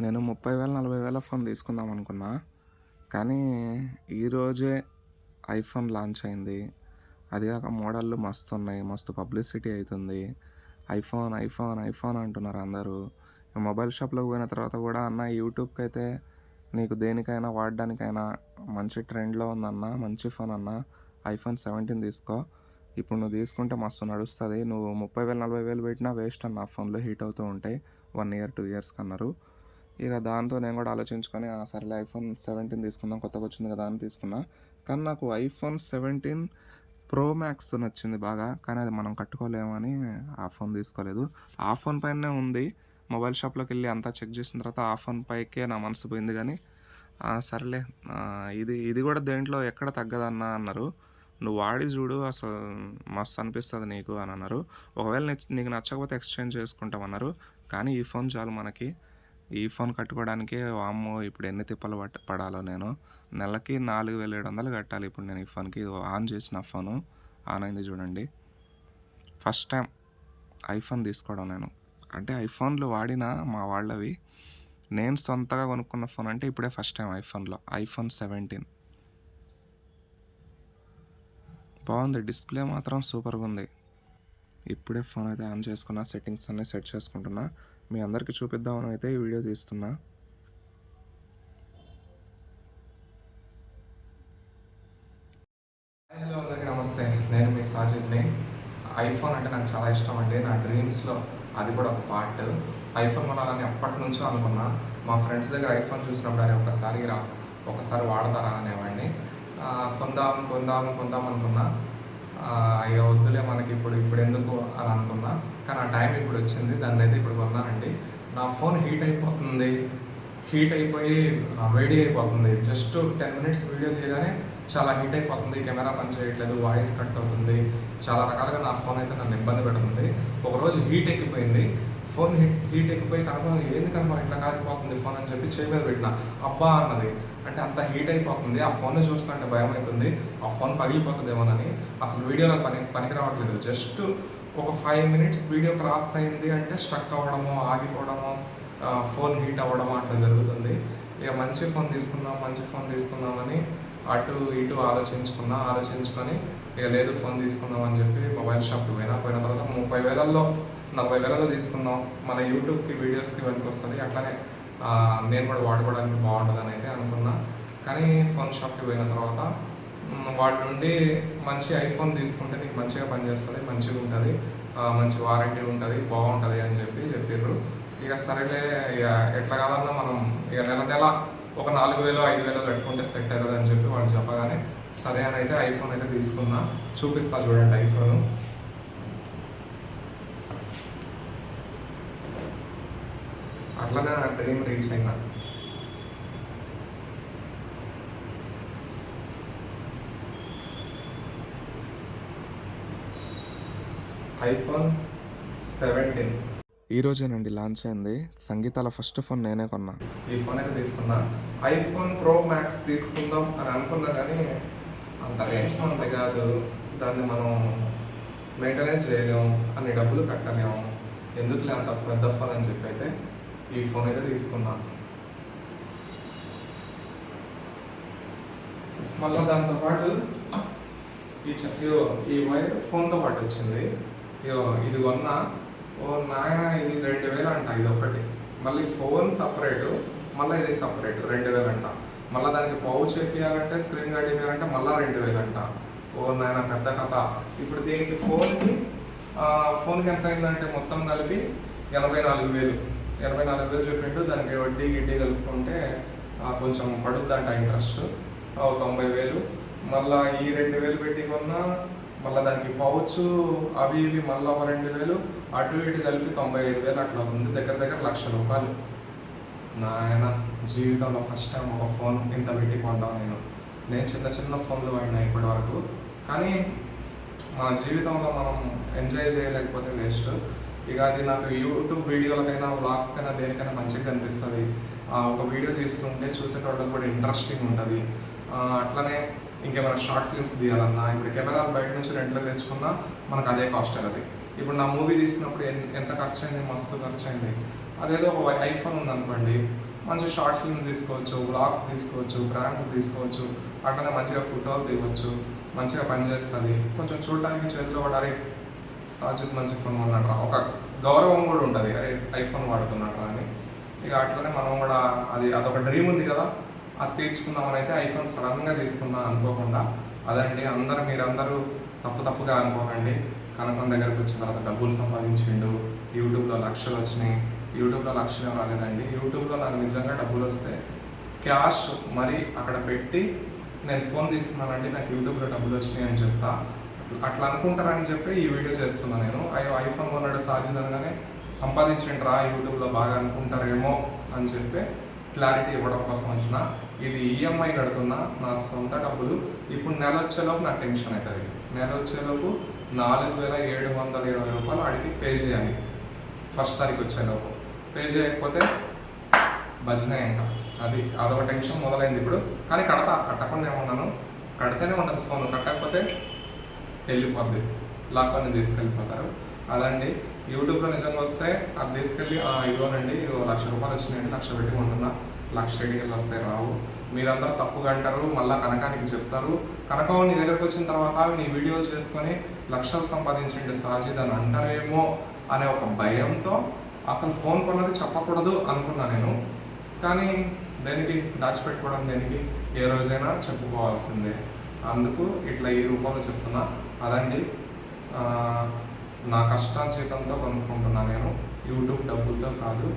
నేను ముప్పై వేల నలభై వేల ఫోన్ తీసుకుందాం అనుకున్నా. కానీ ఈరోజే ఐఫోన్ లాంచ్ అయింది. అది కాక మోడళ్ళు మస్తు ఉన్నాయి మస్తు పబ్లిసిటీ అవుతుంది ఐఫోన్ ఐఫోన్ ఐఫోన్ అంటున్నారు అందరూ. మొబైల్ షాప్లోకి పోయిన తర్వాత కూడా అన్న యూట్యూబ్కి అయితే నీకు దేనికైనా వాడడానికైనా మంచి ట్రెండ్లో ఉందన్న మంచి ఫోన్ అన్న ఐఫోన్ సెవెంటీన్ తీసుకో. ఇప్పుడు నువ్వు తీసుకుంటే మస్తు నడుస్తుంది. నువ్వు ముప్పై వేలు నలభై వేలు పెట్టినా వేస్ట్ అన్న ఫోన్లో హీట్ అవుతూ ఉంటాయి వన్ ఇయర్ టూ ఇయర్స్కి అన్నారు ఇక దాంతో నేను కూడా ఆలోచించుకొని సరేలే ఐఫోన్ సెవెంటీన్ తీసుకుందాం కొత్తగా వచ్చింది కదా అని తీసుకున్నా. కానీ నాకు ఐఫోన్ సెవెంటీన్ ప్రో మ్యాక్స్ నచ్చింది బాగా. కానీ అది మనం కట్టుకోలేమని ఆ ఫోన్ తీసుకోలేదు. ఆ ఫోన్ పైనే ఉంది. మొబైల్ షాప్లోకి వెళ్ళి అంతా చెక్ చేసిన తర్వాత ఆ ఫోన్ పైకే నా మనసు పోయింది. కానీ సర్లే సరేలే ఇది ఇది కూడా దేంట్లో ఎక్కడ తగ్గదన్నా అన్నారు. నువ్వు వాడి చూడు అసలు మస్తు అనిపిస్తుంది నీకు అని అన్నారు. ఒకవేళ నీకు నచ్చకపోతే ఎక్స్చేంజ్ చేసుకుంటామన్నారు కానీ ఈ ఫోన్ చాలు మనకి. ఈ ఫోన్ కట్టుకోవడానికే వామ్మో ఇప్పుడు ఎన్ని తిప్పలు పట్ట పడాలో నేను. నెలకి నాలుగు వేల ఏడు వందలు కట్టాలి ఇప్పుడు నేను ఈ ఫోన్కి. ఆన్ చేసిన ఫోను. ఆన్ అయింది చూడండి. ఫస్ట్ టైం ఐఫోన్ తీసుకోవడం నేను. అంటే ఐఫోన్లు వాడిన మా వాళ్ళవి. నేను సొంతగా కొనుక్కున్న ఫోన్ అంటే ఇప్పుడే ఫస్ట్ టైం ఐఫోన్లో. IPhone seventeen. బాగుంది. డిస్ప్లే మాత్రం సూపర్గా ఉంది. ఇప్పుడే ఫోన్ అయితే ఆన్ చేసుకున్నా సెట్టింగ్స్ అన్నీ సెట్ చేసుకుంటున్నా. మీ అందరికీ చూపిద్దామని అయితే ఈ వీడియో తీస్తున్నా. హలో అందరికీ నమస్తే. నేను మీ సాజిద్ని. ఐఫోన్ అంటే నాకు చాలా ఇష్టం అండి. నా డ్రీమ్స్లో అది కూడా ఒక పార్ట్. ఐఫోన్ కొనాలని ఎప్పటి నుంచో అనుకున్నా. మా ఫ్రెండ్స్ దగ్గర ఐఫోన్ చూసినప్పుడు అరే ఒకసారి రా ఒకసారి వాడతారా అనేవాడిని. కొందాం కొందాం కొందాం అనుకున్నా. ఇక వద్దులే మనకి ఇప్పుడు ఇప్పుడు ఎందుకు అని అనుకున్నా. కానీ ఆ టైం ఇప్పుడు వచ్చింది దాన్ని అయితే ఇప్పుడు కొన్నానండి. నా ఫోన్ హీట్ అయిపోతుంది. హీట్ అయిపోయి వేడి అయిపోతుంది. జస్ట్ టెన్ మినిట్స్ వీడియో తీయగానే చాలా హీట్ అయిపోతుంది. కెమెరా పని చేయట్లేదు వాయిస్ కట్ అవుతుంది. చాలా రకాలుగా నా ఫోన్ అయితే నన్ను ఇబ్బంది పెడుతుంది. ఒకరోజు హీట్ ఎక్కిపోయింది. ఫోన్ హీట్ హీట్ ఎక్కిపోయి కనుక ఏంది కనుక ఇట్లా కాలిపోతుంది ఫోన్ అని చెప్పి చేయి మీద పెట్టిన. అబ్బా అన్నది. అంటే అంత హీట్ అయిపోతుంది. ఆ ఫోన్ చూస్తుంటే భయం అవుతుంది. ఆ ఫోన్ పగిలిపోతుందేమోనని అసలు వీడియోలో పని పనికి రావట్లేదు. జస్ట్ ఒక ఫైవ్ మినిట్స్ వీడియో క్రాస్ అయింది అంటే స్ట్రక్ అవ్వడము ఆగిపోవడము ఫోన్ హీట్ అవ్వడము అట్లా జరుగుతుంది. ఇక మంచి ఫోన్ తీసుకుందాం మంచి ఫోన్ తీసుకుందామని అటు ఇటు ఆలోచించుకున్నా ఆలోచించుకొని ఇక లేదు ఫోన్ తీసుకుందాం అని చెప్పి మొబైల్ షాప్కి పోయినా. పోయిన తర్వాత ముప్పై వేలల్లో నలభై వేలలో తీసుకుందాం. మన యూట్యూబ్కి వీడియోస్కి వెనక్కి వస్తుంది అట్లానే నేను కూడా వాడుకోవడానికి బాగుంటుందని అయితే అనుకున్నా. కానీ ఫోన్ షాప్కి పోయిన తర్వాత వాటి నుండి మంచి ఐఫోన్ తీసుకుంటే నీకు మంచిగా పనిచేస్తుంది మంచిగా ఉంటుంది మంచి వారంటీ ఉంటుంది బాగుంటుంది అని చెప్పి చెప్పారు ఇక సరేలే ఇక ఎట్లా కాదన్నా మనం ఇక నెల నెల ఒక నాలుగు వేలు ఐదు వేలు పెట్టుకుంటే సెట్ అవుతుంది అని చెప్పి వాళ్ళు చెప్పగానే సరే అని అయితే ఐఫోన్ అయితే తీసుకున్నా. చూపిస్తా చూడండి ఐఫోన్. అట్లనే నా డ్రీమ్ రీచ్ అయినా. IPhone seventeen. ఈ రోజేనండి లాంచ్ అయింది. సంగీతాల ఫస్ట్ ఫోన్ నేనే కొన్నా. ఈ ఫోన్ అయితే తీసుకున్నా. ఐఫోన్ ప్రో మ్యాక్స్ తీసుకుందాం అని అనుకున్నా కానీ అంత రేంజ్ మనది కాదు. దాన్ని మనం మెయింటెనెన్స్ చేయలేము అన్ని డబ్బులు కట్టలేము. ఎందుకులే అంత పెద్ద ఫోన్ అని చెప్పి అయితే ఈ ఫోన్ అయితే తీసుకున్నాను. మళ్ళీ దాంతో పాటు ఈ ఇదో ఈ వైర్ ఫోన్తో పాటు వచ్చింది. ఇదో ఇది కొన్నా ఓ నాయన ఇది రెండు వేలు అంట ఇది ఒకటి మళ్ళీ ఫోన్ సపరేట్ మళ్ళీ ఇది సపరేట్ రెండు వేలు అంట. మళ్ళీ దానికి పౌచ్ చెప్పియాలంటే స్క్రీన్ గార్డ్ ఇవ్వాలంటే మళ్ళీ రెండు వేలు అంట. ఓ నాయన పెద్ద కథ. ఇప్పుడు దీనికి ఫోన్కి ఫోన్కి ఎంత అయిందంటే మొత్తం కలిపి ఎనభై నాలుగు వేలు. ఇరవై నాలుగు వేలు చెప్పిండు దానికి వడ్డీ గిడ్డీ కలుపుకుంటే ఆ, కొంచెం పడుద్దంట ఇంట్రెస్ట్. తొంభై వేలు. మళ్ళా ఈ రెండు వేలు పెట్టి కొన్నా మళ్ళీ దానికి పౌచ్ అవి ఇవి మళ్ళీ ఒక రెండు వేలు. అటు ఇటు కలిపి తొంభై ఐదు వేలు అట్లా ఉంది. దగ్గర దగ్గర లక్ష రూపాయలు. నాయన జీవితంలో ఫస్ట్ టైం ఒక ఫోన్ ఇంత పెట్టి కొంటాను నేను. నేను చిన్న చిన్న ఫోన్లు వాడినా ఇప్పటి వరకు కానీ మన జీవితంలో మనం ఎంజాయ్ చేయలేకపోతే వేస్ట్ ఇక అది నాకు యూట్యూబ్ వీడియోలకైనా వ్లాగ్స్కైనా దేనికైనా మంచిగా కనిపిస్తుంది. ఒక వీడియో తీస్తుంటే చూసేటోళ్ళకి కూడా ఇంట్రెస్టింగ్ ఉంటుంది. అట్లనే ఇంకేమైనా షార్ట్ ఫిల్మ్స్ తీయాలన్నా ఇప్పుడు కెమెరా బయట నుంచి రెంట్లో తెచ్చుకున్నా మనకు అదే కాస్ట్ అది. ఇప్పుడు నా మూవీ తీసినప్పుడు ఎంత ఖర్చు అయింది మస్తు ఖర్చు అయింది అదేదో ఒక ఐఫోన్ ఉంది అనుకోండి మంచి షార్ట్ ఫిల్మ్ తీసుకోవచ్చు వ్లాగ్స్ తీసుకోవచ్చు బ్రాండ్స్ తీసుకోవచ్చు అట్లనే మంచిగా ఫోటోలు తీయవచ్చు మంచిగా పనిచేస్తుంది. కొంచెం చూడడానికి చేతిలో పడాలి సాజిద్ మంచి ఫోన్ కొన్నాడరా. ఒక గౌరవం కూడా ఉంటుంది. అరే ఐఫోన్ వాడుతున్నాడరా అని. ఇక అట్లనే మనం కూడా అది అదొక డ్రీమ్ ఉంది కదా. అది తీర్చుకుందామని అయితే ఐఫోన్ సడన్గా తీసుకుందాం అనుకోకుండా అదండి అందరూ మీరందరూ తప్పు తప్పుగా అనుకోకండి. కనకం దగ్గరకు వచ్చిన తర్వాత డబ్బులు సంపాదించిండు. యూట్యూబ్లో లక్షలు వచ్చినాయి. యూట్యూబ్లో లక్షలు రాలేదండి. యూట్యూబ్లో నాకు నిజంగా డబ్బులు వస్తే క్యాష్ మరి అక్కడ పెట్టి నేను ఫోన్ తీసుకున్నానండి నాకు యూట్యూబ్లో డబ్బులు వచ్చినాయి అని చెప్తా. అట్లా అనుకుంటారని చెప్పి ఈ వీడియో చేస్తున్నా నేను. అయ్యో ఐఫోన్ కొన్నాడు సాధ్యత అనగానే సంపాదించండి రా యూట్యూబ్లో బాగా అనుకుంటారేమో అని చెప్పి క్లారిటీ ఇవ్వడం కోసం వచ్చిన. ఇది ఈఎంఐ కడుతున్నా నా సొంత డబ్బులు. ఇప్పుడు నెల వచ్చేలోపు నాకు టెన్షన్ అవుతుంది నెల వచ్చేలోపు నాలుగు వేల ఏడు వందల ఇరవై రూపాయలు అడిగి పే చేయాలి. ఫస్ట్ తారీఖు వచ్చేలోపు. పే చేయకపోతే భజనే ఇంకా. అది అదొక టెన్షన్ మొదలైంది ఇప్పుడు. కానీ కడతా కట్టకుండా ఏమన్నాను కడితేనే ఉండదు ఫోన్. కట్టకపోతే వెళ్ళిపోద్ది లాక్కొని తీసుకెళ్ళిపోతారు అదండి యూట్యూబ్లో నిజంగా వస్తే అది తీసుకెళ్ళి "ఆ, ఇదిగోనండి ఇదిగో లక్ష రూపాయలు వచ్చినాయండి లక్ష పెట్టి ఉంటున్నా లక్ష ఏడికెళ్ళి వస్తాయి రావు. మీరందరూ తప్పుగా అంటారు మళ్ళీ కనకానికి చెప్తారు. కనకం నీ దగ్గరకు వచ్చిన తర్వాత నీ వీడియోలు చేసుకొని లక్షలు సంపాదించండి సాజిద్ అని అంటారేమో అనే ఒక భయంతో అసలు ఫోన్ కొన్నది చెప్పకూడదు అనుకున్నా నేను. కానీ దేనికి? దాచిపెట్టుకోవడం దేనికి? ఏ రోజైనా చెప్పుకోవాల్సిందే. అందుకు ఇట్లా ఈ రూపంలో చెప్తున్నా. అదండి నా కష్టాంచేతంతో కొనుక్కుంటున్నా నేను. యూట్యూబ్ డబ్బులతో కాదు.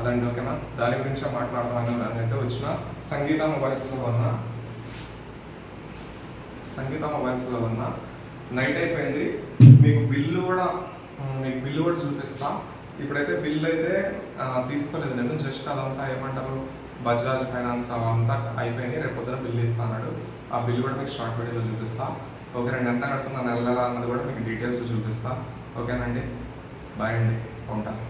అదండి ఓకేనా? దాని గురించే మాట్లాడదామని నేనైతే వచ్చిన. సంగీత మొబైల్స్లో ఉన్న సంగీత మొబైల్స్లో ఉన్న నైట్ అయిపోయింది. మీకు బిల్లు కూడా మీకు బిల్లు కూడా చూపిస్తాం. ఇప్పుడైతే బిల్లు అయితే తీసుకోలేదు నేను. జస్ట్ అదంతా ఏమంటారు? బజాజ్ ఫైనాన్స్ అవంతా అయిపోయింది రేపు పొద్దున బిల్ ఇస్తాడు ఆ బిల్ కూడా మీకు షార్ట్ వీడియోలో చూపిస్తాను ఓకే నేను ఎంత కడుతున్నా నెల నెల అన్నది కూడా మీకు డీటెయిల్స్ చూపిస్తాను ఓకేనండి? బాయ్ అండి. ఉంటాను